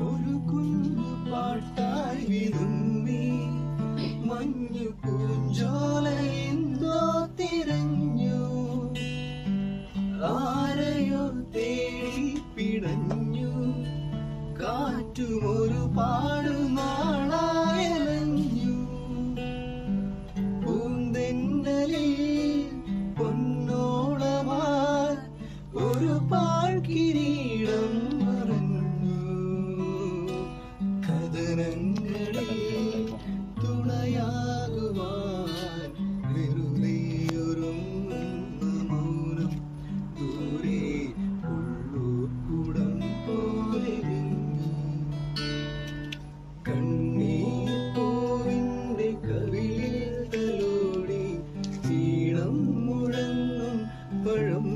ഒരു കുഞ്ഞു പാട്ടായി വിതുമ്പി മഞ്ഞു പൂഞ്ചോല എന്തോ തിരഞ്ഞു. ആരെയോ തേടി പിടഞ്ഞു കാറ്റുമൊരു ഒരു പാടുനാളായലഞ്ഞു പൂന്തെന്നലിൽ പൊന്നോളമായി ഒരു പാഴ്കിരീടം കഥനങ്ങളിൽ തുണയാകുവാൻ വെറുതെ ഒരുങ്ങുന്ന മൗനം ദൂരെ ഉള്ളൂർക്കുടം പോലെ വിങ്ങി കണ്ണീർ പൂവിന്റെ കവിളിൽ തലോടി ഈണം മുഴങ്ങും പഴം